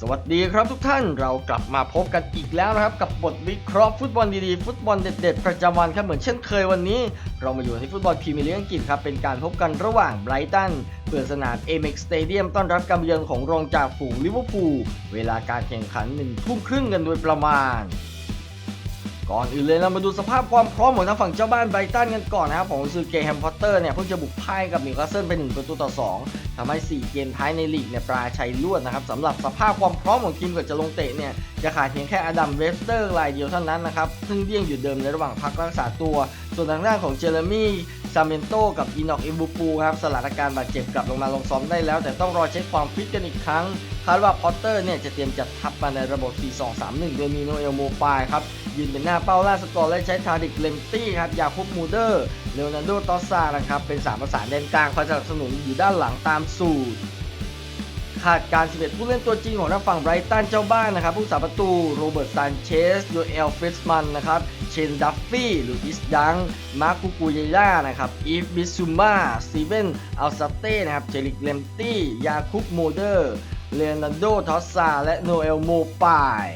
สวัสดีครับทุกท่านเรากลับมาพบกันอีกแล้วนะครับ กับบทวิเคราะห์ฟุตบอลดีๆ ฟุตบอลเด็ดๆ ประจำวันครับเหมือนเช่นเคยวันนี้ เรามาอยู่ที่ฟุตบอลพรีเมียร์ลีกอังกฤษครับ เป็นการพบกันระหว่างไบรตันเปิดสนามเอเม็กสเตเดียมต้อนรับการเยือนของรองจากฝูงลิเวอร์พูลเวลาการแข่งขันหนึ่งทุ่มครึ่งกันโดยประมาณ ก่อนอื่นเลยเรามาดูสภาพความพร้อมของทางฝั่งเจ้าบ้านไบรตันกันก่อนนะครับของซือเกแฮมพอตเตอร์เนี่ยเพิ่งจะบุกพ่ายกับนิวคาสเซิลไป1ประตูต่อ 2ทำให้ 4 เกมท้ายในลีกเนี่ยปราชัยลวดนะครับสำหรับสภาพความพร้อมของทีมก่อนจะลงเตะเนี่ยจะขาดเพียงแค่อดัมเวสเตอร์รายเดียวเท่านั้นนะครับซึ่งเดี่ยงอยู่เดิมในระหว่างพักรักษาตัว ส่วนทางด้านของเจเรมี่ซาเมนโตกับอีนอกเอมบูปูครับสลัดอาการบาดเจ็บกลับลงมาลงซ้อมได้แล้ว แต่ต้องรอเช็คความฟิตกันอีกครั้งคาดว่าพอตเตอร์เนี่ยจะเตรียมจัดทัพมาในระบบ 4-2-3-1 โดยมีโนเอลโมปายครับ ยืนเป็นหน้าเป้าล่าสกอร์และใช้ทาริกเลมตี้ครับยาคุบมูเดอร์เลโอนาร์โดตอสซานะครับเป็นสามประสานแดนกลางคอยสนับสนุนอยู่ด้านหลังตามสูตรขาดการ 11 ผู้เล่นตัวจริงของทางฝั่งไบรตันเจ้าบ้านนะครับ ผู้สาประตูโรเบิร์ตซานเชสโยเอลฟิสมันนะครับ เชนดัฟฟี่ลูอิสดัง มาร์คุกุเยล่านะครับ อีฟบิซูมาสตีเวนอัลซาเต้นะครับ เจริกเลมตี้ ยาคุบโมเดอร์เลโอนาร์โดทอสซา และโนเอลโมปาย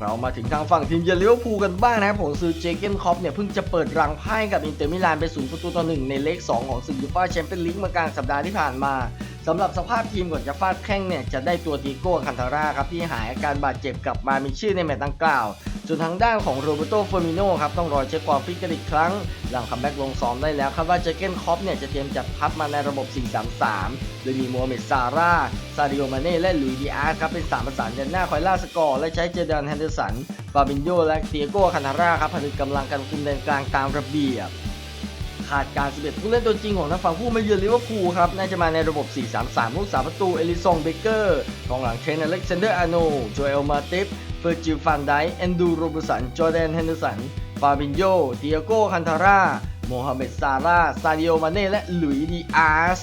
เรามาถึงทางฝั่งทีมเยือนลิเวอร์พูลกันบ้างนะครับผมซื้อเจเกนคอปเนี่ยเพิ่งจะเปิดรังไพ่กับอินเตอร์มิลานไปศูนย์ประตูต่อหนึ่งในเลข 2 ของศึกยูฟ่าแชมเปี้ยนลีกเมื่อกลางสัปดาห์ที่ผ่านมา สำหรับสภาพทีมก่อนจะฟาดแข้งเนี่ยจะได้ตัวตีโก้คันทาร่าครับที่หายอาการบาดเจ็บกลับมามีชื่อในแมตช์ดังกล่าว ส่วนทางด้านของโรเบโตเฟอร์มิโนครับต้องรอเช็คความฟิตกันอีกครั้ง หลังคัมแบ็กลงซ้อมได้แล้วคาดว่าเจเกนคอปเนี่ยจะเตรียมจัดทัพมาในระบบ 4-3-3 โดยมีโมฮัมเหม็ดซาร่า ซาดิโอมาเน่และลุยดิอาร์ครับเป็นสามประสานยันหน้าคอยล่าสกอร์และใช้เจเดนแฮนเดอร์สันฟาบินโยและเตียโก้คานาร่าครับผนึกกำลังกันคุมแดนกลางตามระเบียบ ขาดการ11ผู้เล่นตัวจริงของทางฝั่งผู้มาเยือนลิเวอร์พูลครับ น่าจะมาในระบบ 4-3-3ลูกสามประตู เอลิซองเบเกอร์กองหลังเชนอเล็กซานเดอร์อาโนโจเอลมาติฟเฟอร์จิลฟันไดแอนดูโรบสัน จอร์แดนแฮนเดอร์สัน ฟาบินโยเตียโก้ คันทาร่า โมฮัมเหม็ด ซาร่า ซาดิโอ มาเน่ และหลุยดีอาร์ส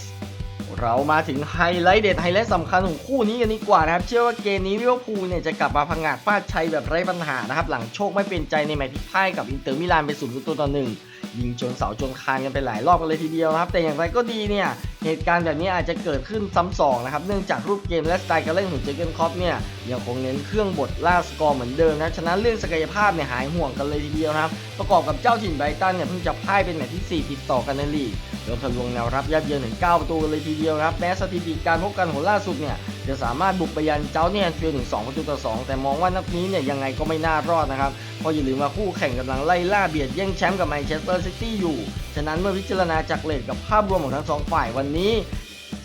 เรามาถึงไฮไลท์เด็ดไฮไลท์สำคัญของคู่นี้กันดีกว่านะครับ เชื่อว่าเกมนี้ลิเวอร์พูลเนี่ยจะกลับมาพังงาดฟาดชัยแบบไร้ปัญหานะครับ หลังโชคไม่เป็นใจในแมตช์ที่พ่ายกับอินเตอร์มิลานไปศูนย์ประตูต่อหนึ่ง ยิงจนเสาจนคานกันไปหลายรอบกันเลยทีเดียวนะครับ แต่อย่างไรก็ดีเนี่ยเหตุการณ์แบบนี้อาจจะเกิดขึ้นซ้ำสองนะครับเนื่องจากรูปเกมและสไตล์การเล่นของเจเกนคอปเนี่ยยังคงเน้นเครื่องบทล่าสกอร์เหมือนเดิมนะฉะนั้นเรื่องศักยภาพเนี่ยหายห่วงกันเลยทีเดียวนะครับ ประกอบกับเจ้าถิ่นไบรตันเนี่ยเพิ่งจะพ่ายเป็นแมตช์ที่ 4 ติดต่อกันในลีกเริ่มทะลวงแนวรับยับเยินถึง 9 ประตูกันเลยทีเดียวครับแม้สถิติการพบกันของล่าสุดเนี่ย จะสามารถบุกไปยันเจ้าเนี่ยฟิลถึง2ประตูต่อ 2 แต่มองว่านัดนี้เนี่ยยังไงก็ไม่น่ารอดนะครับเพราะอย่าลืมว่าคู่แข่งกำลังไล่ล่าเบียดแย่งแชมป์กับแมนเชสเตอร์ซิตี้อยู่ ฉะนั้นเมื่อพิจารณาจากเลทกับภาพรวมของทั้งสองฝ่ายวันนี้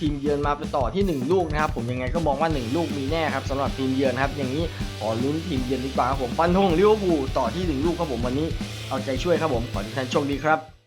ทีมเยือนมาไปต่อที่ 1 ลูกนะครับผมยังไงก็มองว่า 1 ลูกมีแน่ครับสำหรับทีมเยือนครับอย่างนี้ขอลุ้นทีมเยือนดีกว่าครับผมฟันธงลิเวอร์พูลต่อที่ 1 ลูกครับผมวันนี้เอาใจช่วยครับผมขอทุกท่านโชคดีครับ